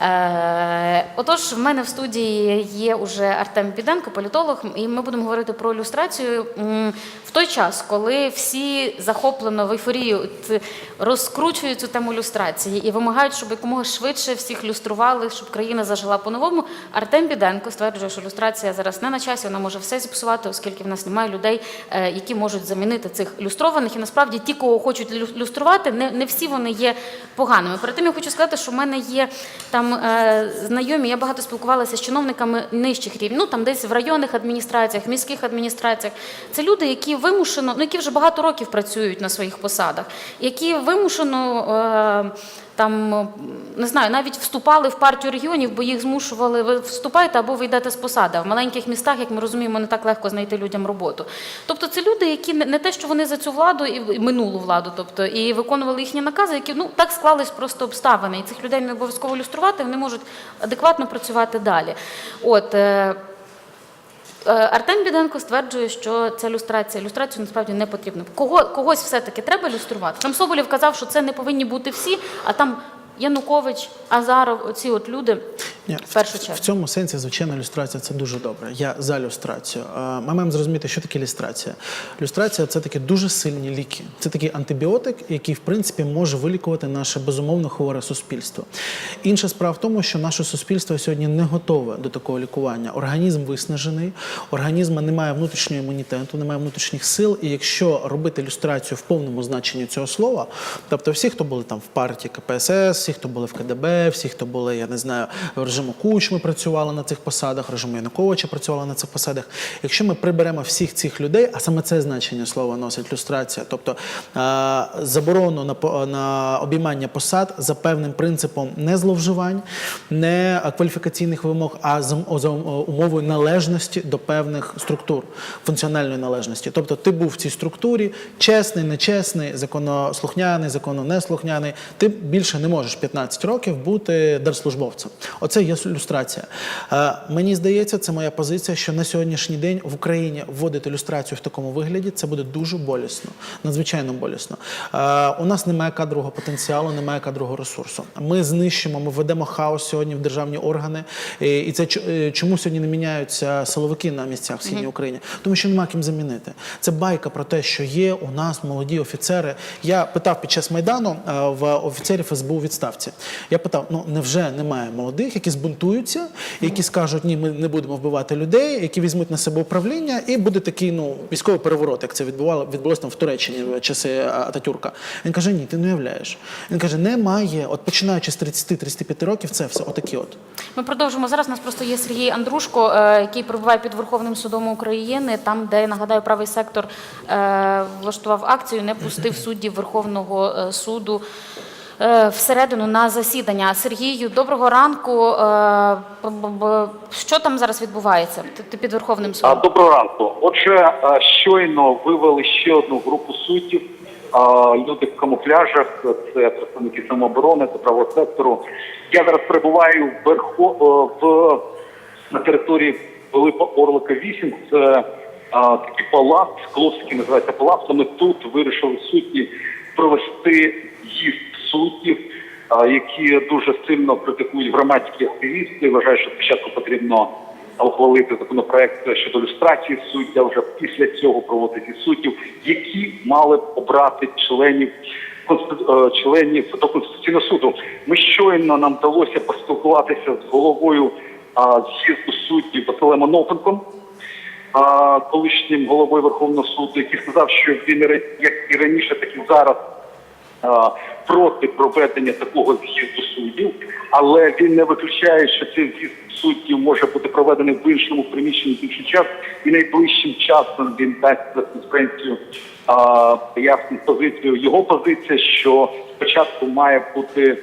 Uh, отож, в мене в студії є уже Артем Піденко, політолог, і ми будемо говорити про ілюстрацію в той час, коли всі захоплено в ейфорії от, розкручують цю тему ілюстрації і вимагають, щоб якомога швидше всіх люстрували, щоб країна зажила по-новому. Артем Піденко стверджує, що ілюстрація зараз не на часі, вона може все зіпсувати, оскільки в нас немає людей, е, які можуть замінити цих люстрованих. І насправді ті, кого хочуть люструвати, не, не всі вони є поганими. Перед тим я хочу сказати, що в мене є там е, знайомі, я багато спілкувалася з чиновниками нижчих рівнів, ну там десь в районних адміністраціях, міських адміністраціях. Це люди, які вимушено, ну які вже багато років працюють на своїх посадах, які вимушено. Е, там не знаю, навіть вступали в партію регіонів, бо їх змушували ви вступайте або ви йдете з посади. В маленьких містах, як ми розуміємо, не так легко знайти людям роботу. Тобто це люди, які не те, що вони за цю владу і минулу владу, тобто і виконували їхні накази, які ну так склались просто обставини. І цих людей не обов'язково люструвати, вони можуть адекватно працювати далі. От е, Е, Артем Біденко стверджує, що ця люстрація, люстрацію насправді не потрібно. Кого, когось все-таки треба люструвати. Там Соболєв казав, що це не повинні бути всі, а там Янукович, Азаров, оці от люди Ні, в першу чергу. В цьому сенсі, звичайно, ілюстрація це дуже добре. Я за ілюстрацію. Е, Ми маємо зрозуміти, що таке ілюстрація. Ілюстрація це такі дуже сильні ліки. Це такий антибіотик, який, в принципі, може вилікувати наше безумовно хворе суспільство. Інша справа в тому, що наше суспільство сьогодні не готове до такого лікування. Організм виснажений, організм немає внутрішнього імунітету, немає внутрішніх сил. І якщо робити ілюстрацію в повному значенні цього слова, тобто всі, хто були там в партії КПСС, всі, хто були в КДБ, всі, хто були, я не знаю, в режиму Кучми працювали на цих посадах, режиму Януковича працювали на цих посадах. Якщо ми приберемо всіх цих людей, а саме це значення слова носить люстрація, тобто заборону на, на обіймання посад за певним принципом не зловживань, не кваліфікаційних вимог, а за умовою належності до певних структур, функціональної належності. Тобто ти був в цій структурі чесний, нечесний, законослухняний, закононеслухняний. Ти більше не можеш 15 років бути держслужбовцем. Оце є люстрація. Е, мені здається, це моя позиція, що на сьогоднішній день в Україні вводити люстрацію в такому вигляді це буде дуже болісно, надзвичайно болісно. Е, у нас немає кадрового потенціалу, немає кадрового ресурсу. Ми знищимо, ми введемо хаос сьогодні в державні органи. І це е, чому сьогодні не міняються силовики на місцях в східній Україні? Тому що нема ким замінити. Це байка про те, що є у нас молоді офіцери. Я питав під час майдану в офіцерів СБУ у відставці. Я питав: ну невже немає молодих, які збунтуються, які скажуть, ні, ми не будемо вбивати людей, які візьмуть на себе управління, і буде такий ну військовий переворот, як це відбувало відбулося там в Туреччині в часи Ататюрка. Він каже: Ні, ти не уявляєш. Він каже: немає. От починаючи з 30-35 років, це все отакі от. Ми продовжимо зараз. У нас просто є Сергій Андрушко, е, який перебуває під Верховним судом України, там, де нагадаю, правий сектор е, влаштував акцію, не пустив суддів Верховного е, суду. Е, Всередину на засідання Сергію, доброго ранку. Е, Що там зараз відбувається? Ти- під Верховним судом? Доброго ранку. Отже, щойно вивели ще одну групу суддів. Люди в камуфляжах, це представники самооборони та правого сектору. Я зараз перебуваю в верхо в на території Великого Орлика 8. Це а, такий палац, Скловський називається палац. Саме тут вирішили судді провести їзд суддів, які дуже сильно критикують громадські активісти. Вважають, що спочатку потрібно ухвалити законопроект щодо люстрації суддя, вже після цього проводити суддів, які мали б обрати членів е, членів до конституційного суду. Ми щойно нам вдалося поспілкуватися з головою з'їзду суддів Василем Онопенком, колишнім головою Верховного суду, який сказав, що він як і раніше, так і зараз проти проведення такого з'їзду суддів, але він не виключає, що цей з'їзд суддів може бути проведений в іншому приміщенні в інший час, і найближчим часом він дасть прес-конференцію а, пояснить позицію. Його позиція, що спочатку має бути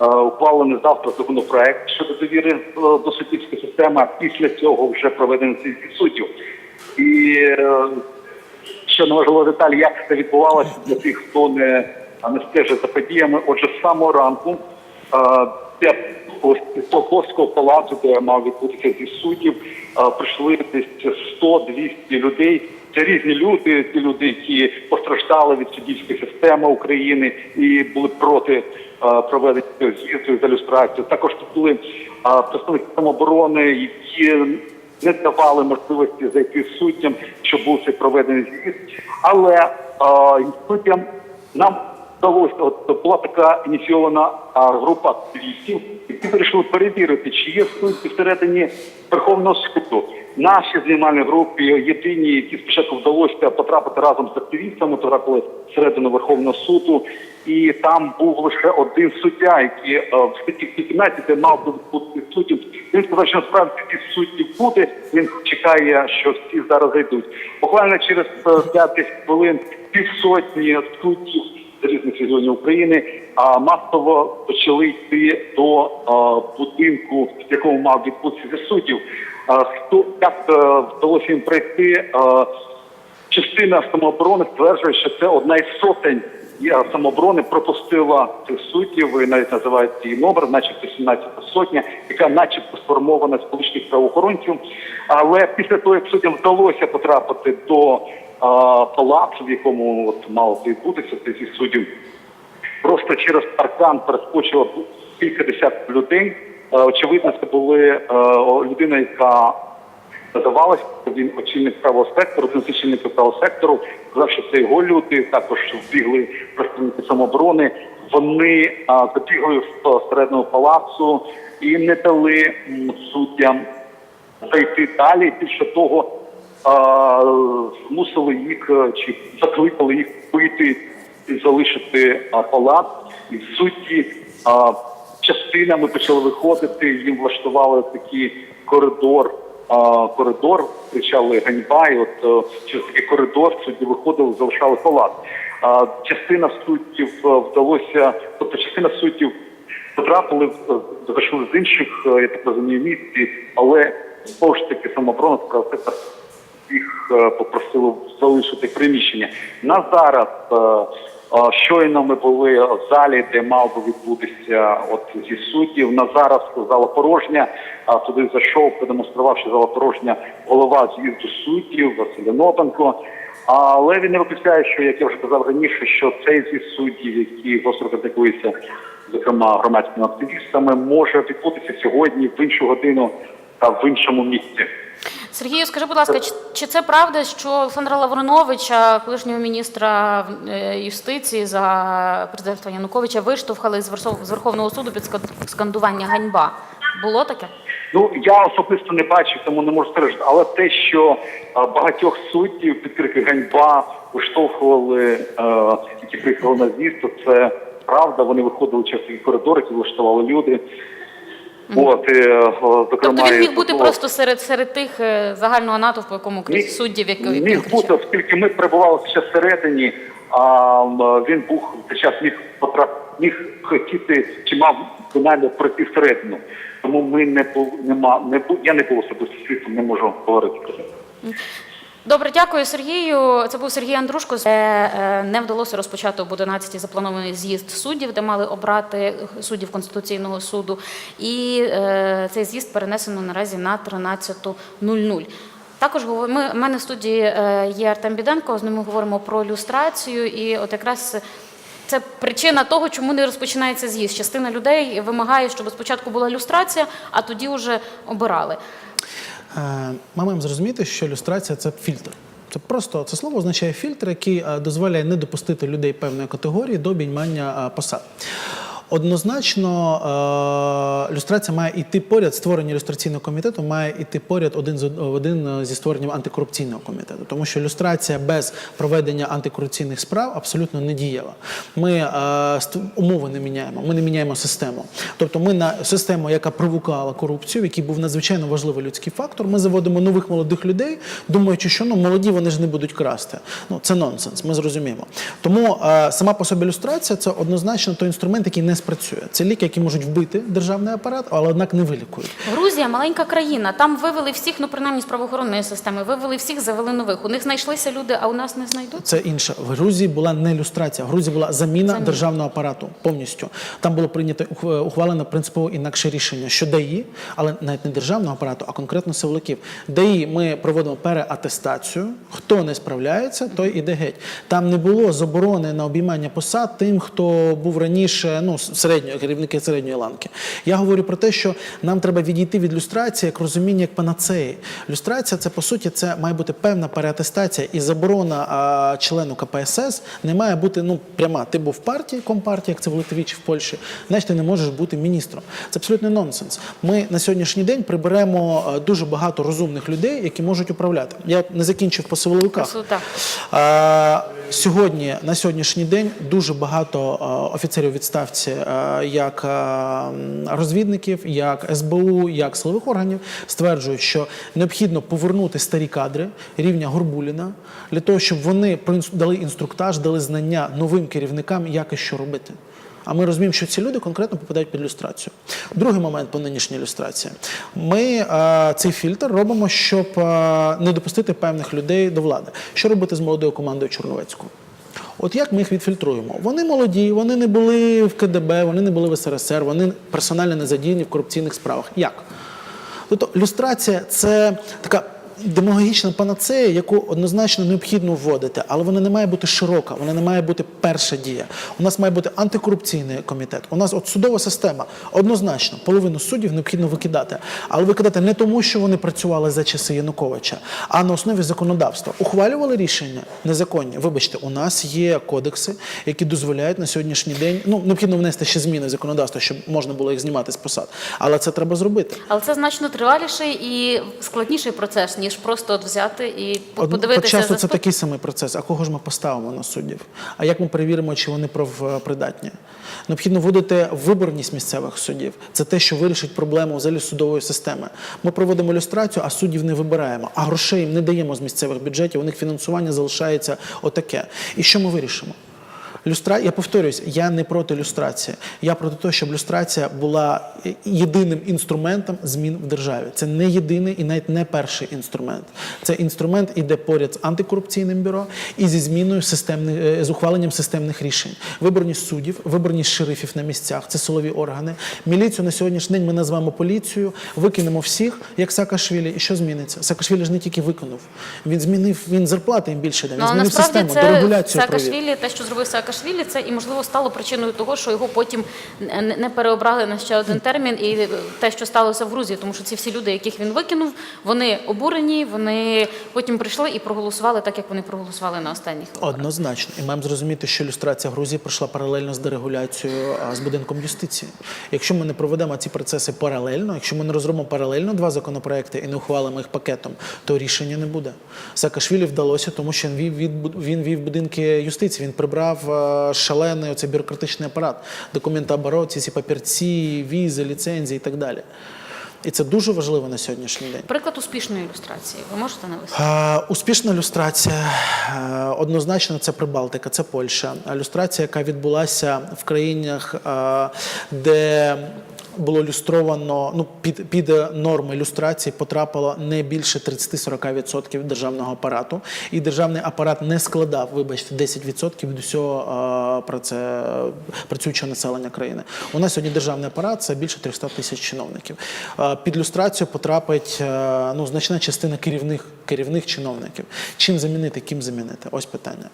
ухвалений завтра законопроект щодо довіри е, до суддівської системи, а після цього вже проведений цей суддів. І е, ще не важлива деталь, як це відбувалося для тих, хто не, не стежить за подіями. Отже, з самого ранку е, для Покровського палацу, де мав відбутися зі суддів, е, прийшли десь 100-200 людей це різні люди, ті люди, які постраждали від суддівської системи України і були проти е, проведення з'їзду за люстрацію. Також тут були представники самооборони, які не давали можливості зайти суддям, щоб був цей проведений з'їзд. Але суддям нам вдалося, от була така ініційована група активістів, які вирішили перевірити, чи є судді всередині Верховного суду. Наші знімальні групи єдині, які спочатку вдалося потрапити разом з активістами, потрапили всередину Верховного суду, і там був лише один суддя, який е, в статті 15 мав би бути суддів. Він сказав, що насправді ці судді буде. Він чекає, що всі зараз зайдуть. Буквально через е, 5 хвилин півсотні суддів різних регіонів України а масово почали йти до будинку, в якому мав відбутися зі суддів. Хто як е, вдалося їм пройти? Частина самооборони стверджує, що це одна із сотень самооборони пропустила цих суддів, і навіть називають її номер, начебто 17 сотня, яка начебто сформована з колишніх правоохоронців. Але після того, як суддям вдалося потрапити до а, палацу, в якому от мало відбутися цих суддів, просто через паркан перескочило кілька десятків людей. Е, Очевидно, це були е, людина, яка називалась, він очільник правого сектору, один з очільників правого сектору, сказав, що це його люди, також вбігли представники самооборони. Вони а, забігли в середнього палацу і не дали суддям зайти далі. Більше того, а, змусили їх е, чи закликали їх вийти і залишити а, палац. І судді а, частинами почали виходити. Їм влаштували такий коридор. а, Коридор кричали ганьба, і от е, через такий коридор судді виходили, залишали палац. А, Частина суддів е, вдалося, тобто частина суддів потрапили в- зайшли з інших, я так розумію, місць, але знову ж таки самооборона сказала, їх е, попросили залишити приміщення. На зараз е, е, щойно ми були в залі, де мав би відбутися от зі суддів. На зараз зала порожня. А туди зайшов, продемонстрував, що зала порожня голова з'їзду суддів Василь Нопенко. Але він не виключає, що як я вже казав раніше, що цей з'їзд суддів, які гостро критикуються, зокрема громадськими активістами, може відбутися сьогодні в іншу годину та в іншому місці. Сергію, скажи, будь ласка, чи, це правда, що Олександра Лавриновича, колишнього міністра е, юстиції за президентства Януковича, виштовхали з Верховного суду під ска- скандування ганьба? Було таке? Ну я особисто не бачив, тому не можу стверджувати. Але те, що багатьох суддів під крики ганьба виштовхували, е, які приїхали на то це правда. Вони виходили через коридори, які влаштували люди. От, і, е, зокрема, Тобто він міг бути просто серед серед тих е, загального натовпу, якому кричать суддів, які міг бути, оскільки ми перебували ще всередині, а він був цей час міг потрап... міг хотіти чи мав фінально пройти всередину. Тому ми не бу... нема не бу... я не був особисто свідком, не можу говорити про це. Добре, дякую Сергію. Це був Сергій Андрушко. Е, е, Не вдалося розпочати об 11 запланований з'їзд суддів, де мали обрати суддів Конституційного суду. І е, цей з'їзд перенесено наразі на 13.00. Також ми, в мене в студії є Артем Біденко, з ним ми говоримо про люстрацію. І от якраз це причина того, чому не розпочинається з'їзд. Частина людей вимагає, щоб спочатку була люстрація, а тоді вже обирали. Е, Ми маємо зрозуміти, що люстрація це фільтр. Це просто це слово означає фільтр, який е, дозволяє не допустити людей певної категорії до обіймання е, посад. Однозначно, е, люстрація має йти поряд, створення люстраційного комітету має йти поряд один з один е, зі створенням антикорупційного комітету, тому що люстрація без проведення антикорупційних справ абсолютно не дієва. Ми е, умови не міняємо, ми не міняємо систему. Тобто, ми на систему, яка провокувала корупцію, в якій був надзвичайно важливий людський фактор. Ми заводимо нових молодих людей, думаючи, що ну молоді вони ж не будуть красти. Ну це нонсенс. Ми зрозуміємо. Тому е, сама по собі люстрація це однозначно той інструмент, який не спрацює. Це ліки, які можуть вбити державний апарат, але однак не вилікують. Грузія маленька країна. Там вивели всіх, ну принаймні з правоохоронної системи, вивели всіх, завели нових. У них знайшлися люди, а у нас не знайдуть. Це інше. В Грузії була не люстрація, в Грузії була заміна, Заміна. державного апарату повністю. Там було прийнято ухвалено принципово інакше рішення, що ДАІ, але навіть не державного апарату, а конкретно силовиків. ДАІ ми проводимо переатестацію. Хто не справляється, той іде геть. Там не було заборони на обіймання посад тим, хто був раніше ну середньої керівники середньої ланки. Я говорю про те, що нам треба відійти від люстрації як розуміння як панацеї. Люстрація це по суті це має бути певна переатестація і заборона а, члену КПСС не має бути ну пряма. Ти був в партії, компартії, як це в Литві чи в Польщі, значить ти не можеш бути міністром. Це абсолютно нонсенс. Ми на сьогоднішній день приберемо е, дуже багато розумних людей, які можуть управляти. Я не закінчив по силовиках. Сьогодні на сьогоднішній день дуже багато офіцерів відставці, як розвідників, як СБУ, як силових органів, стверджують, що необхідно повернути старі кадри рівня Горбуліна для того, щоб вони дали інструктаж, дали знання новим керівникам, як і що робити. А ми розуміємо, що ці люди конкретно попадають під люстрацію. Другий момент по нинішній люстрації. Ми е, цей фільтр робимо, щоб е, не допустити певних людей до влади. Що робити з молодою командою Чорновецького? От як ми їх відфільтруємо? Вони молоді, вони не були в КДБ, вони не були в СРСР, вони персонально не задіяні в корупційних справах. Як? Тобто люстрація це така демагогічна панацея, яку однозначно необхідно вводити, але вона не має бути широка, вона не має бути перша дія. У нас має бути антикорупційний комітет. У нас от судова система однозначно половину суддів необхідно викидати, але викидати не тому, що вони працювали за часи Януковича, а на основі законодавства. Ухвалювали рішення незаконні. Вибачте, у нас є кодекси, які дозволяють на сьогоднішній день. Ну необхідно внести ще зміни в законодавство, щоб можна було їх знімати з посад. Але це треба зробити. Але це значно триваліший і складніший процес, ніж просто от взяти і Од- подивитися Почасу за це такий самий процес. А кого ж ми поставимо на суддів? А як ми перевіримо, чи вони правопридатні? Необхідно вводити виборність місцевих суддів. Це те, що вирішить проблему взагалі судової системи. Ми проводимо люстрацію, а суддів не вибираємо, а грошей їм не даємо з місцевих бюджетів. У них фінансування залишається отаке. І що ми вирішимо? Люстра... Я повторюсь, я не проти люстрації. Я проти того, щоб люстрація була єдиним інструментом змін в державі. Це не єдиний і навіть не перший інструмент. Це інструмент іде поряд з антикорупційним бюро і зі зміною системних е, з ухваленням системних рішень. Виборність суддів, виборність шерифів на місцях, це силові органи. Міліцію на сьогоднішній день ми називаємо поліцією, викинемо всіх, як Саакашвілі. І що зміниться? Саакашвілі ж не тільки виконав. Він змінив він зарплати їм більше. Він Ну, змінив систему, це дерегуляцію провів. Саакашвілі, те, що зробив Саакашвілі, це і можливо стало причиною того, що його потім не переобрали на ще один термін, і те, що сталося в Грузії, тому що ці всі люди, яких він викинув, вони обурені, вони потім прийшли і проголосували так, як вони проголосували на останніх виборах. Однозначно, і маємо зрозуміти, що люстрація Грузії пройшла паралельно з дерегуляцією з будинком юстиції. Якщо ми не проведемо ці процеси паралельно, якщо ми не розробимо паралельно два законопроекти і не ухвалимо їх пакетом, то рішення не буде. Саакашвілі вдалося, тому що він вів він вів будинки юстиції. Він прибрав шалений оцей бюрократичний апарат, документооборот, ці папірці, візи, ліцензії і так далі. І це дуже важливо на сьогоднішній день. Приклад успішної ілюстрації. Ви можете навести? Е, Успішна люстрація е, однозначно це Прибалтика, це Польща. Ілюстрація, яка відбулася в країнах, е, де було люстровано ну під, під норми люстрації потрапило не більше 30-40% державного апарату, і державний апарат не складав, вибачте, 10% від усього е, про це працюючого населення країни. У нас сьогодні державний апарат це більше 300 тисяч чиновників. Е, Під люстрацію потрапить е, ну, значна частина керівних, керівних чиновників. Чим замінити, ким замінити? Ось питання.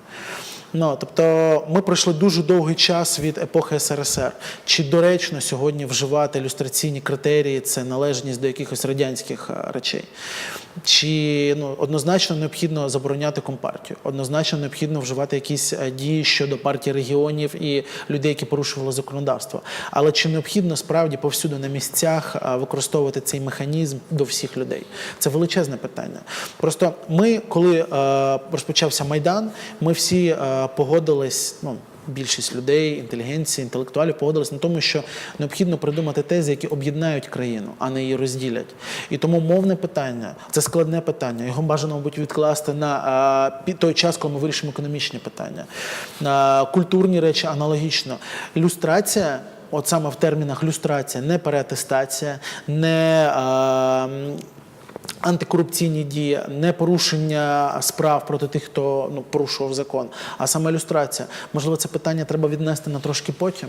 Ну, тобто ми пройшли дуже довгий час від епохи СРСР. Чи доречно сьогодні вживати люстраційні критерії, це належність до якихось радянських е, речей? Чи ну, однозначно необхідно забороняти компартію? Однозначно необхідно вживати якісь е, дії щодо партії регіонів і людей, які порушували законодавство. Але чи необхідно справді повсюди на місцях е, використовувати цей механізм до всіх людей? Це величезне питання. Просто ми, коли е, розпочався майдан, ми всі е, погодились. Ну, Більшість людей, інтелігенції, інтелектуалів погодились на тому, що необхідно придумати тези, які об'єднають країну, а не її розділять. І тому мовне питання це складне питання. Його бажано, мабуть, відкласти на той час, коли ми вирішимо економічні питання. А, культурні речі аналогічно. Ілюстрація от саме в термінах люстрація, не переатестація, не е, антикорупційні дії, не порушення справ проти тих, хто ну, порушував закон, а саме люстрація. Можливо, це питання треба віднести на трошки потім.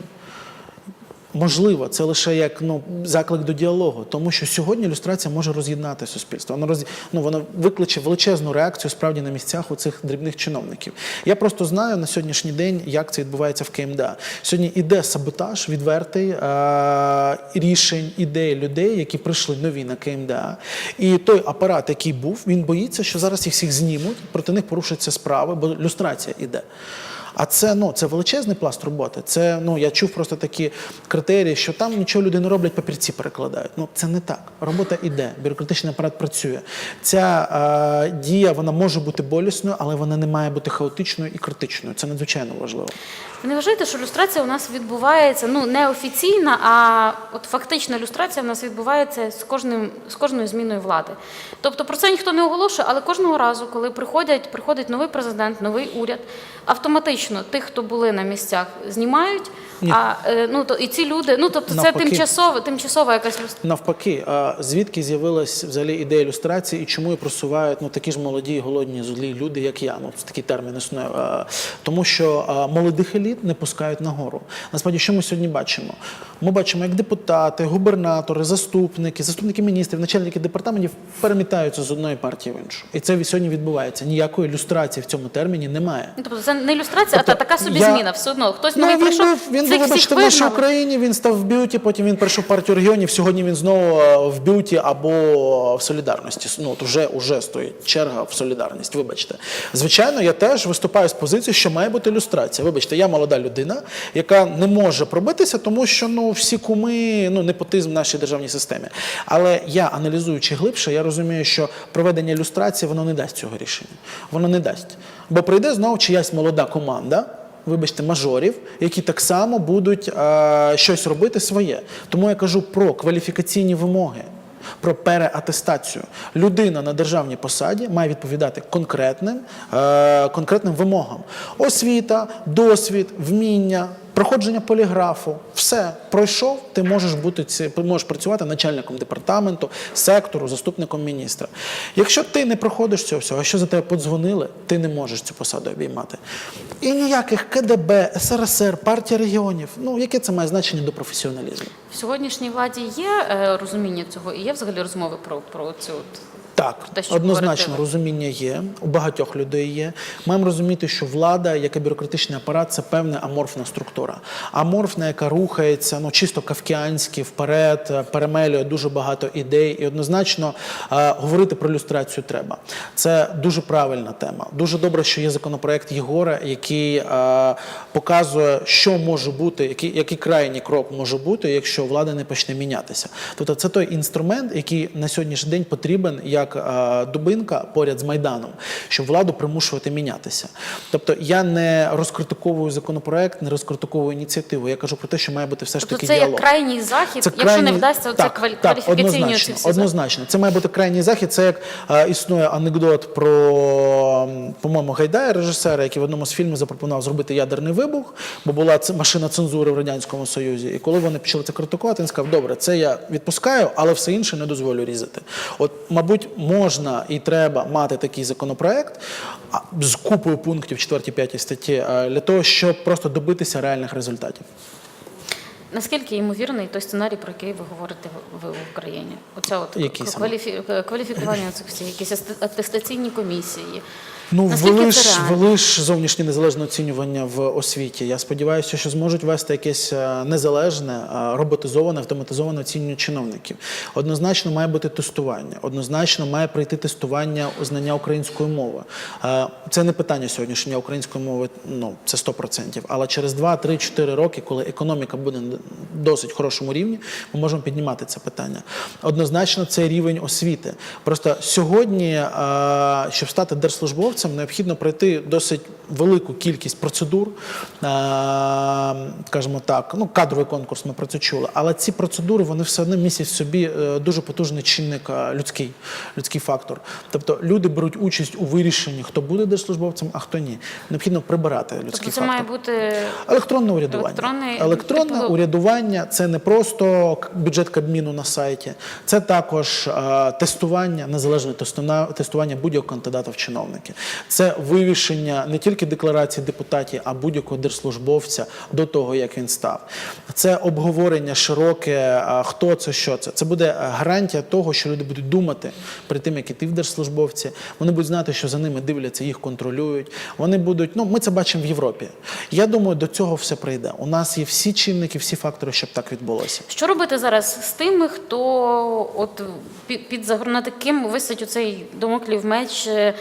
Можливо, це лише як ну заклик до діалогу, тому що сьогодні ілюстрація може роз'єднати суспільство. Вона роз... ну, вона викличе величезну реакцію справді на місцях у цих дрібних чиновників. Я просто знаю на сьогоднішній день, як це відбувається в КМДА. Сьогодні іде саботаж відвертий е- рішень, ідей людей, які прийшли нові на КМДА. І той апарат, який був, він боїться, що зараз їх всіх знімуть, проти них порушаться справи, бо люстрація іде. А це ну це величезний пласт роботи. Це ну я чув просто такі критерії, що там нічого люди не роблять, папірці перекладають. Ну це не так. Робота іде, бюрократичний апарат працює. Ця е, дія вона може бути болісною, але вона не має бути хаотичною і критичною. Це надзвичайно важливо. Не вважаєте, що люстрація у нас відбувається ну не офіційна, а от фактична люстрація у нас відбувається з кожним з кожною зміною влади. Тобто про це ніхто не оголошує, але кожного разу, коли приходять, приходить новий президент, новий уряд, автоматично тих, хто були на місцях, знімають. А е, ну то і ці люди, ну тобто це Навпаки. тимчасова, тимчасова якась. Навпаки, а звідки з'явилась взагалі ідея ілюстрації і чому її просувають ну такі ж молоді, голодні, злі люди, як я. Ну це такий термін існує. Тому що а, молодих еліт не пускають нагору. Насправді, що ми сьогодні бачимо? Ми бачимо, як депутати, губернатори, заступники, заступники міністрів, начальники департаментів перемітаються з одної партії в іншу. І це сьогодні відбувається. Ніякої ілюстрації в цьому терміні немає. Ну, тобто це не ілюстрація, Тобто така собі я- зміна. Все одно хтось Ну, новий він прийшов. був, він був, вибачте, в нашій. Україні, він став в бюті, потім він прийшов в партію регіонів, сьогодні він знову е, в бюті або в солідарності. Ну, от уже, уже стоїть черга в солідарність, вибачте. Звичайно, я теж виступаю з позиції, що має бути ілюстрація. Вибачте, я молода людина, яка не може пробитися, тому що ну, всі куми, ну, непотизм в нашій державній системі. Але я, аналізуючи глибше, я розумію, що проведення ілюстрації воно не дасть цього рішення. Воно не дасть. Бо прийде знову чиясь молода команда вибачте, мажорів, які так само будуть е, щось робити своє. Тому я кажу про кваліфікаційні вимоги. Про переатестацію. Людина на державній посаді має відповідати конкретним, е, конкретним вимогам: освіта, досвід, вміння, проходження поліграфу. Все пройшов, ти можеш бути ці- можеш працювати начальником департаменту, сектору, заступником міністра. Якщо ти не проходиш цього всього, що за тебе подзвонили, ти не можеш цю посаду обіймати. І ніяких КДБ, СРСР, партія регіонів. Ну яке це має значення до професіоналізму? В сьогоднішній владі є е, розуміння цього і є взагалі розмови про, про цю Так, те, що однозначно говорите ви. розуміння є, у багатьох людей є. Маємо розуміти, що влада, як і бюрократичний апарат, це певна аморфна структура. Аморфна, яка рухається ну чисто кавкіанськи вперед, е, перемелює дуже багато ідей. І однозначно е, говорити про люстрацію треба. Це дуже правильна тема. Дуже добре, що є законопроект Єгора, який е, показує, що може бути, який, який крайній крок може бути, якщо влада не почне мінятися. Тобто, це той інструмент, який на сьогоднішній день потрібен як е, дубинка поряд з майданом, щоб владу примушувати мінятися. Тобто, я не розкритиковую законопроект, не розкритиковую ініціативу. Я кажу про те, що має бути все ж Тобто таки це діалог. як крайній захід, Це якщо не вдасться так, так, кваліфікаційні однозначно, всі однозначно. Це має бути крайній захід. Це як е, існує анекдот про, по-моєму, Гайдая, режисера, який в одному з фільмів запропонував зробити ядерний вибух, бо була ц- машина цензури в радянському союзі. І коли вони почали це критикувати, він сказав: добре, це я відпускаю, але все інше не дозволю різати. От, мабуть, можна і треба мати такий законопроект з купою пунктів 4-5 статті е, для того, щоб просто добитися реальних результатів. Наскільки ймовірний той сценарій, про який ви говорите в, в Україні? Оця от кваліфі... кваліфікування цих всіх, якісь атестаційні комісії. Ну, Наскільки вели ж, реально? вели ж зовнішнє незалежне оцінювання в освіті. Я сподіваюся, що зможуть вести якесь е, незалежне, е, роботизоване, автоматизоване оцінювання чиновників. Однозначно має бути тестування. Однозначно має прийти тестування знання української мови. Е, Це не питання сьогоднішнього української мови, ну це 100%. Але через 2, 3, 4 роки, коли економіка буде на досить хорошому рівні, ми можемо піднімати це питання. Однозначно, це рівень освіти. Просто сьогодні, щоб стати держслужбовцем, держслужбовцям необхідно пройти досить велику кількість процедур, скажімо так, ну кадровий конкурс ми про це чули, але ці процедури вони все одно містять в собі е, дуже потужний чинник е, людський, людський фактор. Тобто люди беруть участь у вирішенні, хто буде держслужбовцем, а хто ні. Необхідно прибирати людський Тобто це фактор. має бути Електронне урядування. Електронний, Електронне типу- урядування це не просто бюджет Кабміну на сайті, це також е, тестування, незалежне тестуна- тестування будь-якого кандидата в чиновники. Це вивішення не тільки декларації депутатів, а будь-якого держслужбовця до того, як він став. Це обговорення широке, е, хто це, що це. Це буде гарантія того, що люди будуть думати перед тим, як іти в держслужбовці. Вони будуть знати, що за ними дивляться, їх контролюють. Вони будуть, ну ми це бачимо в Європі. Я думаю, до цього все прийде. У нас є всі чинники, всі фактори, щоб так відбулося. Що робити зараз з тими, хто от під, під над ким висить оцей домоклів меч е, е,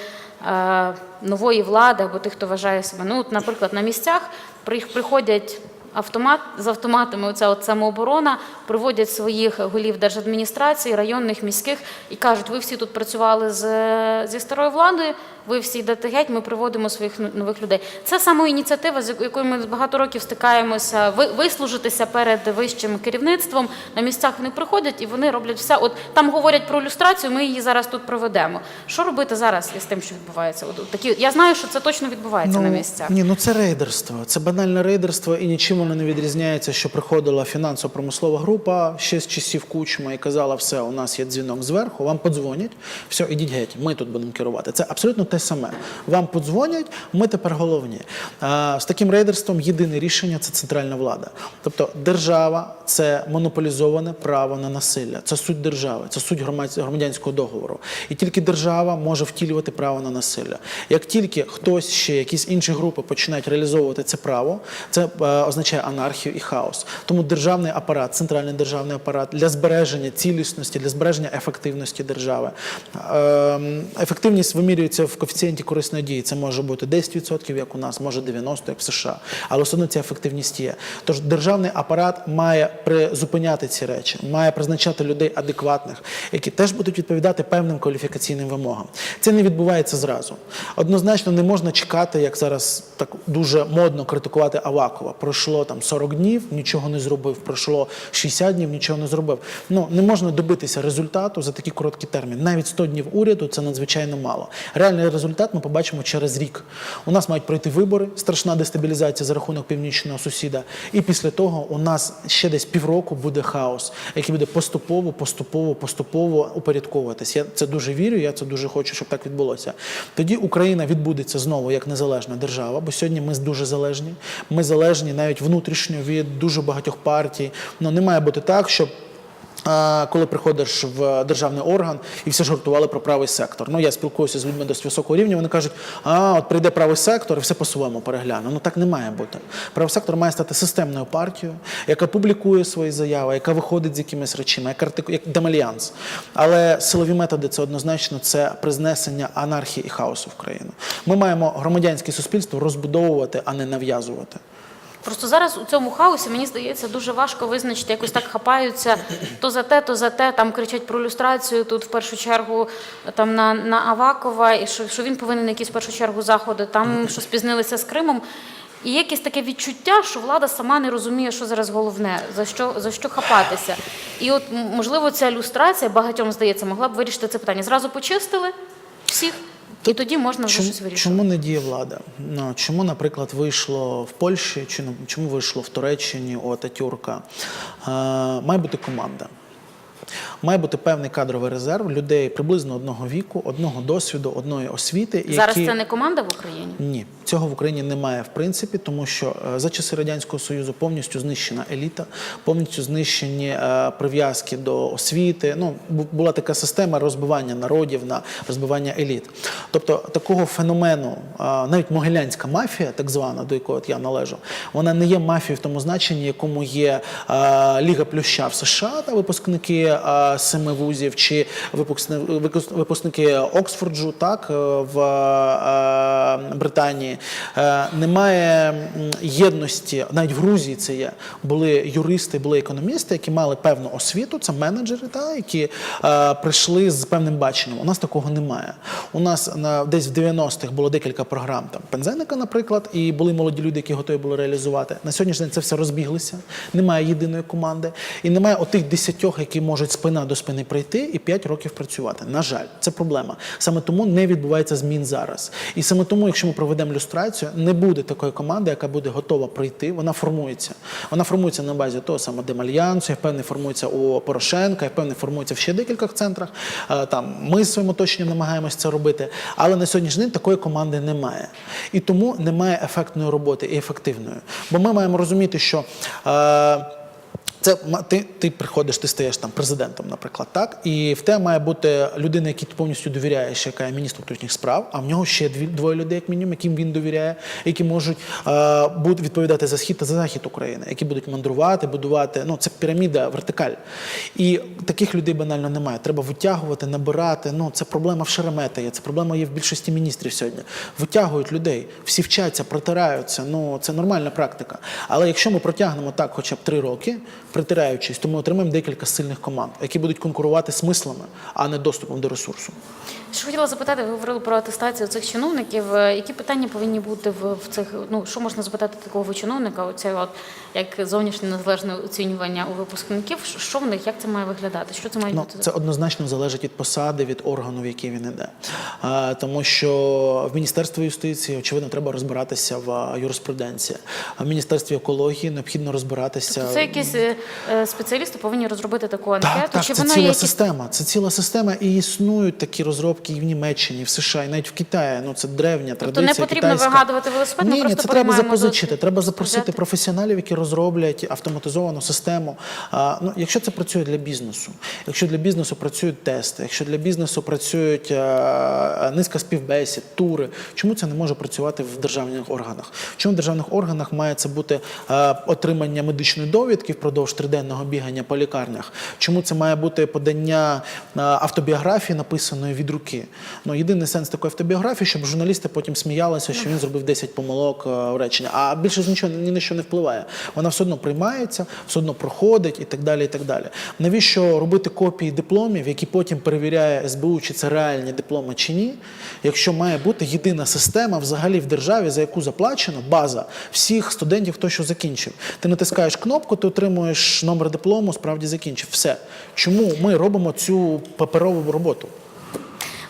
нової влади або тих, хто вважає себе? Ну, от, наприклад, на місцях приходять автомат з автоматами, оця от самооборона, приводять своїх голів держадміністрації, районних, міських і кажуть, ви всі тут працювали з, зі старою владою, ви всі йдете геть, ми приводимо своїх ну- нових людей. Це саме ініціатива, з якою ми багато років стикаємося, ви, вислужитися перед вищим керівництвом. На місцях вони приходять і вони роблять все. От там говорять про люстрацію, ми її зараз тут проведемо. Що робити зараз із тим, що відбувається? От, такі, я знаю, що це точно відбувається на місцях. Ні, ну це рейдерство. Це банальне рейдерство, і нічим воно не відрізняється, що приходила фінансово-промислова група ще з часів кучма і казала, все, у нас є дзвінок зверху, вам подзвонять, все, ідіть геть, ми тут будемо керувати. Це абсолютно те саме. Вам подзвонять, ми тепер головні. З таким рейдерством єдине рішення це центральна влада. Тобто держава це монополізоване право на насилля. Це суть держави, це суть громадянського договору. І тільки держава може втілювати право на насилля. Як тільки хтось ще, якісь інші групи починають реалізовувати це право, це е, означає анархію і хаос. Тому державний апарат, центральний державний апарат для збереження цілісності, для збереження ефективності держави. Ем, Ефективність вимірюється в коефіцієнті корисної дії. Це може бути 10%, як у нас, може 90%, як в США. Але все одно ця ефективність є. Тож державний апарат має призупиняти ці речі, має призначати людей адекватних, які теж будуть відповідати певним кваліфікаційним вимогам. Це не відбувається зразу. Однозначно не можна чекати, як зараз так дуже модно критикувати Авакова. Пройшло там 40 днів, нічого не зробив. Пройшло 60 днів, нічого не зробив. Ну не можна добитися результату за такий короткий термін. Навіть 100 днів уряду це надзвичайно мало. Реальний результат ми побачимо через рік. У нас мають пройти вибори, страшна дестабілізація за рахунок північного сусіда. І після того у нас ще десь півроку буде хаос, який буде поступово, поступово, поступово упорядковуватись. Я це дуже вірю. Я це дуже хочу, щоб так відбулося. Тоді Україна відбудеться знову як незалежна держава, бо сьогодні ми дуже залежні. Ми залежні навіть внутрішньо від дуже багатьох партій. Ну не має бути так, щоб. Коли приходиш в державний орган і всі ж гуртували про правий сектор. Ну я спілкуюся з людьми досить високого рівня. Вони кажуть, а от прийде правий сектор і все по-своєму перегляне. Ну так не має бути. Правий сектор має стати системною партією, яка публікує свої заяви, яка виходить з якимись речами, як, артику- як демальянс. Але силові методи це однозначно це признесення анархії і хаосу в країну. Ми маємо громадянське суспільство розбудовувати, а не нав'язувати. Просто зараз у цьому хаосі мені здається дуже важко визначити, якось так хапаються то за те, то за те. Там кричать про люстрацію. Тут в першу чергу там на, на Авакова, і що, що він повинен якісь в першу чергу заходи. Там що спізнилися з Кримом. І якесь таке відчуття, що влада сама не розуміє, що зараз головне, за що за що хапатися. І от можливо ця люстрація багатьом здається могла б вирішити це питання. Зразу почистили всіх, і тоді можна вже Чому, щось вирішувати. чому не діє влада? Ну, чому, наприклад, вийшло в Польщі, чи чому вийшло в Туреччині у Ататюрка? Е, має бути команда. Має бути певний кадровий резерв людей приблизно одного віку, одного досвіду, одної освіти. Зараз які... це не команда в Україні. Ні, цього в Україні немає в принципі, тому що е, за часи радянського союзу повністю знищена еліта, повністю знищені е, прив'язки до освіти. Ну була така система розбивання народів на розбивання еліт. Тобто такого феномену, е, навіть могилянська мафія, так звана, до якої от я належу, вона не є мафією в тому значенні, якому є е, Ліга Плюща в США та випускники е, семи вузів, чи випускни- випускники Оксфорджу, так е, в е, Британії. Е, Немає єдності, навіть в Грузії це є. Були юристи, були економісти, які мали певну освіту, це менеджери, та, які е, прийшли з певним баченням. У нас такого немає. У нас на десь в 90-х було декілька програм там Пензеника, наприклад, і були молоді люди, які готові були реалізувати. На сьогоднішній день це все розбіглося. Немає єдиної команди, і немає отих десятьох, які можуть спина до спини прийти і 5 років працювати. На жаль, це проблема. Саме тому не відбувається змін зараз. І саме тому, якщо ми проведемо люстрацію, не буде такої команди, яка буде готова прийти. Вона формується. Вона формується на базі того самого Демальянсу, я впевнений, формується у Порошенка, я впевнений, формується в ще декількох центрах. Е, Там ми своїм оточенням намагаємося це робити. Але на сьогоднішній день такої команди немає. І тому немає ефектної роботи і ефективної. Бо ми маємо розуміти, що. Е, це ти, ти приходиш, ти стаєш там президентом, наприклад, так і в тебе має бути людина, якій ти повністю довіряєш, яка є міністр внутрішніх справ. А в нього ще дві двоє людей, як мінімум, яким він довіряє, які можуть е, будуть відповідати за схід та за захід України, які будуть мандрувати, будувати. Ну це піраміда, вертикаль. І таких людей банально немає. Треба витягувати, набирати. Ну це проблема в Шеремета є. Це проблема є в більшості міністрів сьогодні. Витягують людей, всі вчаться, протираються. Ну це нормальна практика. Але якщо ми протягнемо так, хоча б три роки, притираючись, то ми отримаємо декілька сильних команд, які будуть конкурувати смислами, а не доступом до ресурсу. Що хотіла запитати, ви говорили про атестацію цих чиновників. Е, Які питання повинні бути в, в цих? Ну що можна запитати такого чиновника? Оце от як зовнішнє незалежне оцінювання у випускників. Що- в них, як це має виглядати? Що це має Ну, бути? це однозначно залежить від посади, від органу, в який він іде. А, тому що в Міністерстві юстиції, очевидно, треба розбиратися в а, юриспруденції. А в Міністерстві екології необхідно розбиратися. Це якісь е, е, спеціалісти повинні розробити таку анкету? Так, так, чи це воно ціла є система. Це ціла система, і існують такі розробки і в Німеччині, і в США, і навіть в Китаї. Ну це древня Тобто традиція. не потрібно китайська. вигадувати велосипед, ми Ні, ні, просто це треба запозичити. досвід. Треба запросити Взяти. професіоналів, які розроблять автоматизовану систему. А, ну, якщо це працює для бізнесу, якщо для бізнесу працюють тести, якщо для бізнесу працюють а, низка співбесід, тури, чому це не може працювати в державних органах? Чому в державних органах має це бути а, отримання медичної довідки впродовж триденного бігання по лікарнях? Чому це має бути подання автобіографії, написаної від руки? Ну, єдиний сенс такої автобіографії, щоб журналісти потім сміялися, що він зробив 10 помилок е, у реченні. А більше ж нічого ні на що не впливає. Вона все одно приймається, все одно проходить і так далі. І так далі. Навіщо робити копії дипломів, які потім перевіряє СБУ, чи це реальні дипломи чи ні? Якщо має бути єдина система взагалі в державі, за яку заплачено база всіх студентів, хто що закінчив. Ти натискаєш кнопку, ти отримуєш номер диплому, справді закінчив. Все. Чому ми робимо цю паперову роботу?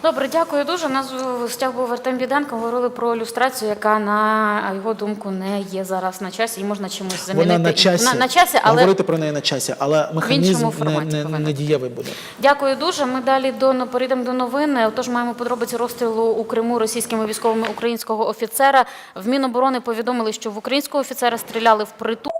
Добре, дякую дуже. У нас в гостях був Артем Біденко. Говорили про ілюстрацію, яка на його думку не є зараз на часі, і можна чимось замінити. Вона на часі. На, на часі, але Говорити про неї на часі, але механізм не, не, не дієвий буде. Дякую дуже. Ми далі до перейдемо до новини. Отож, маємо подробиці розстрілу у Криму російськими військовими українського офіцера. В Міноборони повідомили, що в українського офіцера стріляли в притул.